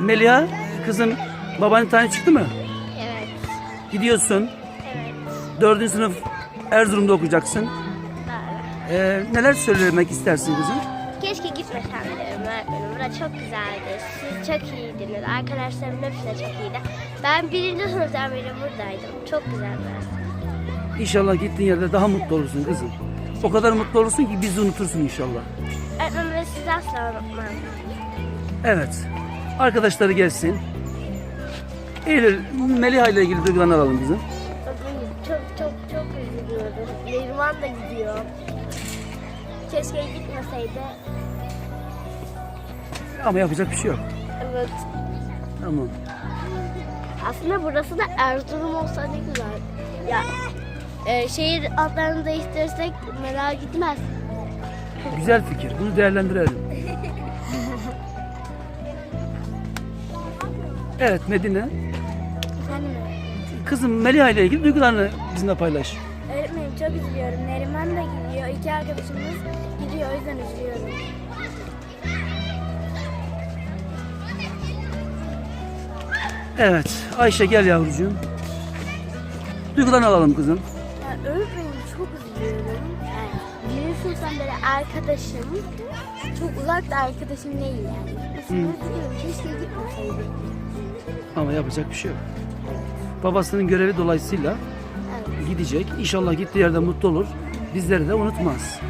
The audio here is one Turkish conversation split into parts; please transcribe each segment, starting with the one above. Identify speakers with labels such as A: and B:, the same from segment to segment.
A: Melia kızım babanın tane çıktı mı?
B: Evet.
A: Gidiyorsun.
B: Evet.
A: Dördüncü sınıf Erzurum'da okuyacaksın.
B: Doğru.
A: Ee, neler söylemek istersin kızım?
B: Keşke gitmesem diyorum öğretmenim. Burası çok güzeldi. Siz çok iyiydiniz. Arkadaşlarım hepsi de çok iyiydi. Ben birinci sınıftan beri buradaydım. Çok güzel burası.
A: İnşallah gittiğin yerde daha mutlu olursun kızım. O kadar mutlu olursun ki bizi unutursun inşallah.
B: Öğretmenim ben sizi asla unutmam.
A: Evet. Arkadaşları gelsin. Eylül, Meliha ile ilgili duygularını alalım.
B: Bugün çok çok çok üzülüyorum. Neriman da gidiyor. Keşke gitmeseydi.
A: Ama yapacak bir şey yok.
B: Evet.
A: Tamam.
B: Aslında burası da Erzurum olsa ne güzel. Ya e, şehir adlarını değiştirirsek merak gitmez.
A: Güzel fikir. Bunu değerlendirelim. Evet Medine.
B: Efendim
A: Kızım Meliha ile ilgili duygularını bizimle paylaş.
B: Öğretmenim çok üzülüyorum. Neriman da gidiyor. İki arkadaşımız gidiyor. O yüzden üzülüyorum.
A: Evet. Ayşe gel yavrucuğum. Duygularını alalım kızım.
B: Ya öğretmenim çok üzülüyorum. Yani birinci sınıftan beri arkadaşım. Çok uzak da arkadaşım değil yani. Üzülüyorum. Keşke gitmeseydi.
A: Ama yapacak bir şey yok. Babasının görevi dolayısıyla gidecek. İnşallah gittiği yerde mutlu olur. Bizleri de unutmaz.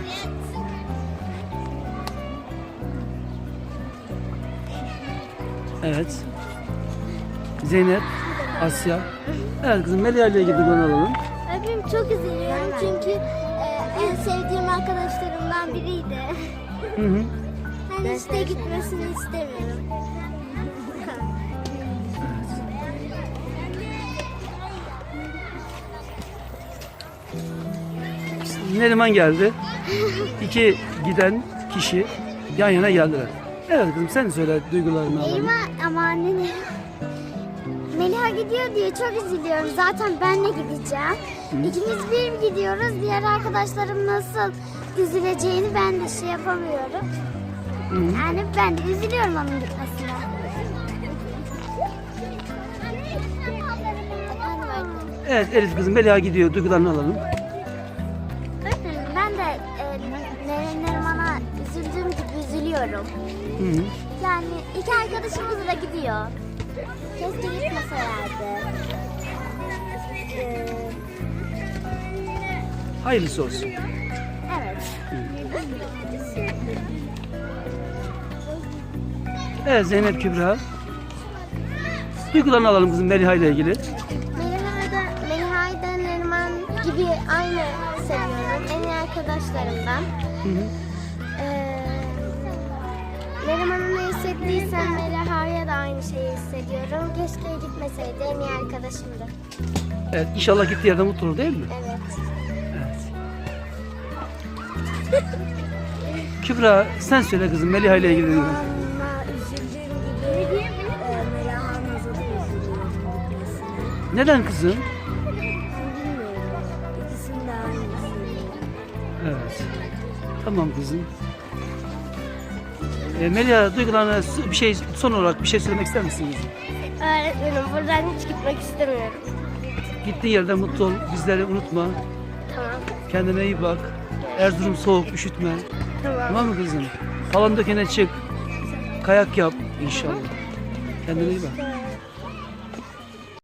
A: Evet. Zeynep, Asya. Evet kızım Melia ile ilgili duygularını alalım.
B: Öğretmenim çok üzülüyorum çünkü e, en sevdiğim arkadaşlarımdan biriydi.
A: Hı hı.
B: Ben işte gitmesini istemiyorum.
A: Neriman geldi. İki giden kişi yan yana geldiler. Evet kızım sen söyle duygularını alalım.
B: Eyvah ama anne Meliha gidiyor diye çok üzülüyorum. Zaten ben de gideceğim. İkimiz bir gidiyoruz. Diğer arkadaşlarım nasıl üzüleceğini ben de şey yapamıyorum. Yani ben de üzülüyorum onun gitmesine.
A: Evet Elif kızım Melia gidiyor duygularını alalım.
B: Gibi üzülüyorum.
A: Hı hı.
B: Yani iki arkadaşımız da gidiyor. Keşke gitmeselerdi. Ee,
A: Hayırlısı olsun.
B: evet.
A: Evet Zeynep Kübra. Duygularını alalım kızım Meliha ile ilgili.
B: Meliha'da, Meliha'da Neriman gibi aynı seviyorum. En iyi arkadaşlarımdan.
A: Hı hı.
B: Neriman'a ne hissettiysem Meliha'ya da aynı şeyi hissediyorum. Keşke gitmeseydi en iyi arkadaşımdı.
A: Evet inşallah gittiği yerde mutlu olur değil mi?
B: Evet.
A: Evet. Kübra sen söyle kızım Meliha ile ilgili.
B: Ama üzüldüğüm gibi e, Meliha'nın üzülüyorum.
A: Neden kızım?
B: Bilmiyorum. İkisini de aynı düşünüyorum.
A: Evet. Tamam kızım. E, Melia duygularına bir şey son olarak bir şey söylemek ister misiniz?
B: Öğretmenim buradan hiç gitmek istemiyorum.
A: Gittiğin yerde mutlu ol, bizleri unutma.
B: Tamam.
A: Kendine iyi bak. Erzurum soğuk, üşütme.
B: Tamam.
A: Tamam mı kızım? Falan dökene çık. Kayak yap inşallah. Kendine iyi bak.